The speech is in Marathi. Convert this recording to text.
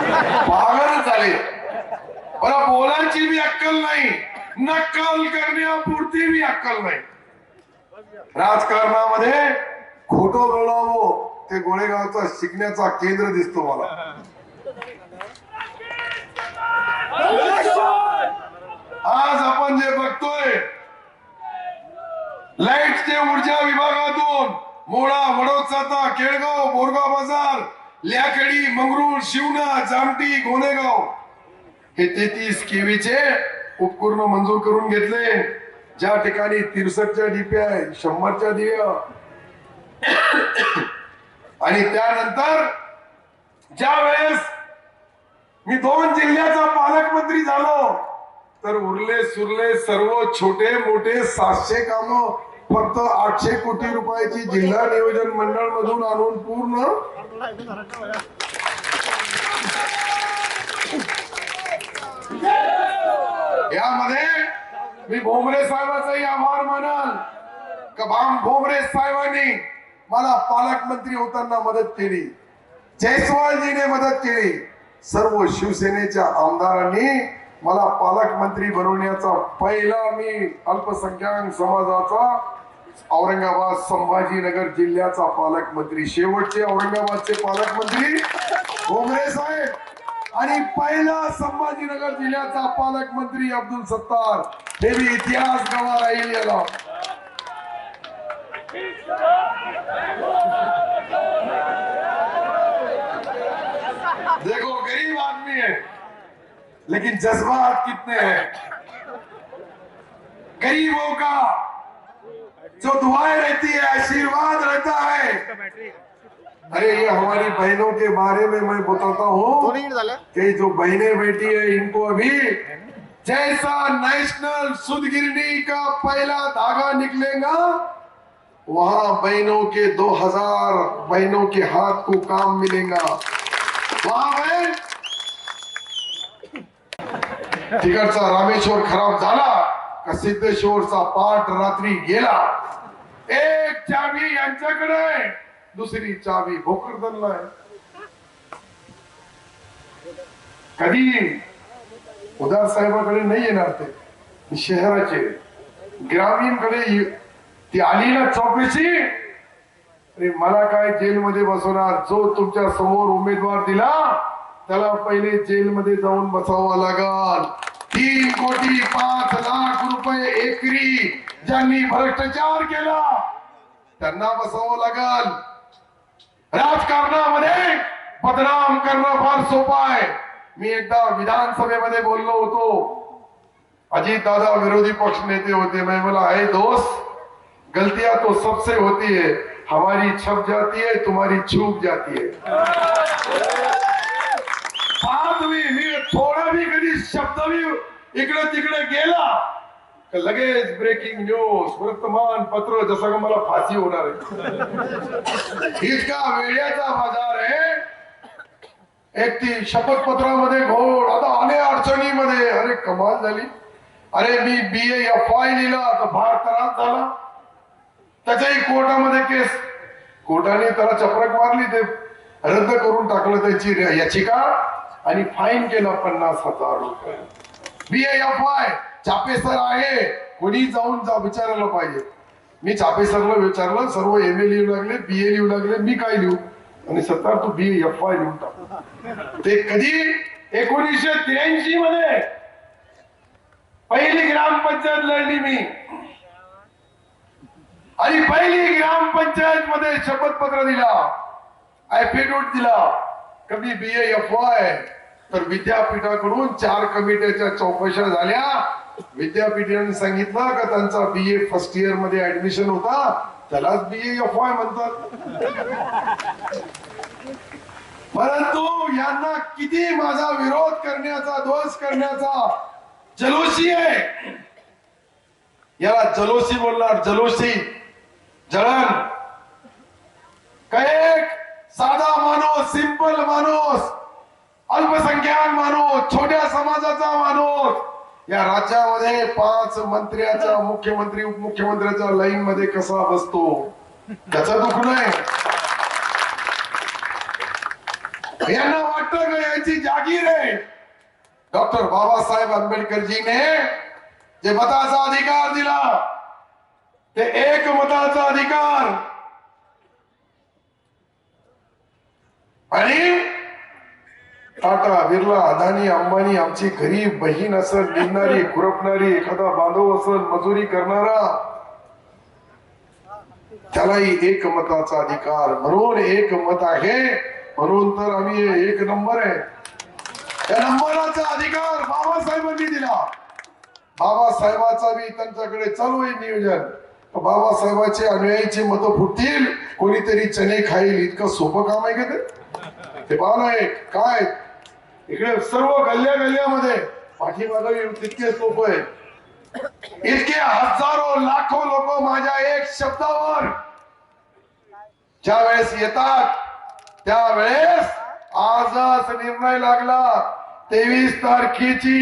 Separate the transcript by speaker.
Speaker 1: पागल झाले. मला बोलायची मी अक्कल नाही. नक्कल करण्यापुरती मी अक्कल नाही. राजकारणामध्ये खोट बोलावं ते गोळेगावचा शिकण्याचा केंद्र दिसतो मला. आज आपण जे बघतोय लाईटचे ऊर्जा विभागातून मोळा वडोदचा केळगाव बोरगाव बाजार ल्याखडी मंगरूळ शिवना जामटी गोनेगाव हे तेहतीस केवीचे उपकरण मंजूर करून घेतले. ज्या ठिकाणी तिरसटच्या डीपी आहे शंभरच्या दिव्या. आणि त्यानंतर ज्या वेळेस मी दोन जिल्ह्याचा पालकमंत्री झालो तर उरले सुरले सर्व छोटे मोठे सातशे काम फक्त आठशे कोटी रुपयाची जिल्हा नियोजन मंडळ मधून आणून पूर्ण यामध्ये मी भोमरे साहेबाचाही आभार मानल. का भोमरे साहेबांनी मला पालकमंत्री होताना मदत केली. जयस्वालजीने मदत केली. सर्व शिवसेनेच्या आमदारांनी मला पालकमंत्री बनवण्याचा पहिला मी अल्पसंख्याक समाजाचा औरंगाबाद संभाजीनगर जिल्ह्याचा पालकमंत्री. शेवटचे औरंगाबादचे पालकमंत्री भोमरे साहेब. आणि पहिला संभाजीनगर जिल्ह्याचा पालकमंत्री अब्दुल सत्तार. हे मी इतिहास गवा राहील याला. देखो गरीब आदमी है लेकिन जज्बात कितने हैं? गरीबों का जो दुआएँ रहती है आशीर्वाद रहता है। अरे ये हमारी बहनों के बारे में मैं बताता हूँ कि जो बहनें बैठी है इनको अभी जैसा नेशनल सुदगिरनी का पहला धागा निकलेगा वहाँ बहनों के 2000 बहनों के हाथ को काम मिलेगा। वहाँ बहन तिकडचा रामेश्वर खराब झाला का सिद्धेश्वरचा पाठ रात्री गेला। त्यांच्याकडे आहे, दुसरी चावी भोकरदनला आहे. कधी? उदार साहेबाकडे नाही येणार ते. शहराचे ग्रामीणकडे ती आली ना चौकशी? अरे मला काय जेलमध्ये बसवणार? जो तुमच्यासमोर उमेदवार दिला त्याला पहिले जेलमध्ये जाऊन बसावा लागल. तीन कोटी पाच लाख रुपये एकरी ज्यांनी भ्रष्टाचार केला. त्यांना बसावं लागल. राजकारणामध्ये बदनाम करणं फार सोपं आहे. मी एकदा विधानसभेमध्ये बोललो होतो. अजित दादा विरोधी पक्ष नेते होते म्हणजे मैं बोला है दोस्त गलतियां तो सबसे होती है. हमारी छप जाती है तुम्हारी छूप जाती है. बात मी थोडा भी कधी शब्द भी इकडे तिकडे गेला लगेच ब्रेकिंग न्यूज वर्तमानपत्र जसं का मला फाशी होणार आहे. इतका वेळ्याचा बाजार आहे. एक ती शपथपत्रामध्ये घोड आता अनेक अडचणीमध्ये. अरे कमाल झाली. अरे मी बी एफ आय लिहिला तर भार त्रास झाला. त्याच्याही कोर्टामध्ये केस. कोर्टाने त्याला चपरक मारली ते. रद्द करून टाकलं त्याची याचिका. आणि फाईन केला पन्नास हजार रुपये. एफ आय चापेसर आहे. कोणी जाऊन जा विचारायला पाहिजे. मी चापेसरला विचारलं सर्व एम ए लिहू लागले बी ए लिहू लागले मी काय लिहू? आणि सत्तार तू बी एफ आय लिहून टाक. ते कधी? एकोणीसशे त्र्याऐंशी मध्ये. पहिली ग्रामपंचायत लढली मी. आणि पहिली ग्रामपंचायत मध्ये शपथपत्र दिला. ऍफिडेविट दिला. कमी बी एफ आय तर विद्यापीठाकडून चार कमिट्याच्या चौकशा झाल्या. विद्यापीठाने सांगितलं का त्यांचा बी ए फर्स्ट इयरमध्ये ऍडमिशन होता. त्यालाच बी एफ वाय म्हणतात. परंतु यांना किती माझा विरोध करण्याचा दोष करण्याचा जलोशी आहे. याला जलोशी बोलणार जलोशी जळण. काय एक? साधा माणूस सिंपल माणूस. अल्पसंख्याक माणूस छोट्या समाजाचा माणूस. या राज्यामध्ये पाच मंत्र्याचा मुख्यमंत्री उपमुख्यमंत्र्याच्या लाईन मध्ये कसा बसतो? त्याचं दुखणं आहे. यांना वाटत का यांची जागीर आहे? डॉक्टर बाबासाहेब आंबेडकरजीने जे मताचा अधिकार दिला ते एक मताचा अधिकार. आणि टाटा बिर्ला अदानी अंबानी आमची गरीब बहीण असल निघणारी खुरपणारी एखादा बांधव असल मजुरी करणारा त्यालाही एक मताचा अधिकार. म्हणून एक मत आहे म्हणून तर आम्ही एक नंबर आहे. त्या नंबराचा अधिकार बाबासाहेबांनी दिला. बाबासाहेबाचा बी त्यांच्याकडे चालू आहे नियोजन. बाबासाहेबाचे अनुयायीचे मत फुटतील कोणीतरी चणे खाईल इतकं सोपं काम आहे का ते? ते पाहा एक काय? इकडे सर्व गल्ल्या गल्ल्यामध्ये पाठीमागे तितके सोपं आहे इतके हजारो लाखो लोक माझ्या एक शब्दावर ज्या वेळेस येतात त्यावेळेस आजच निर्णय लागला. तेवीस तारखेची.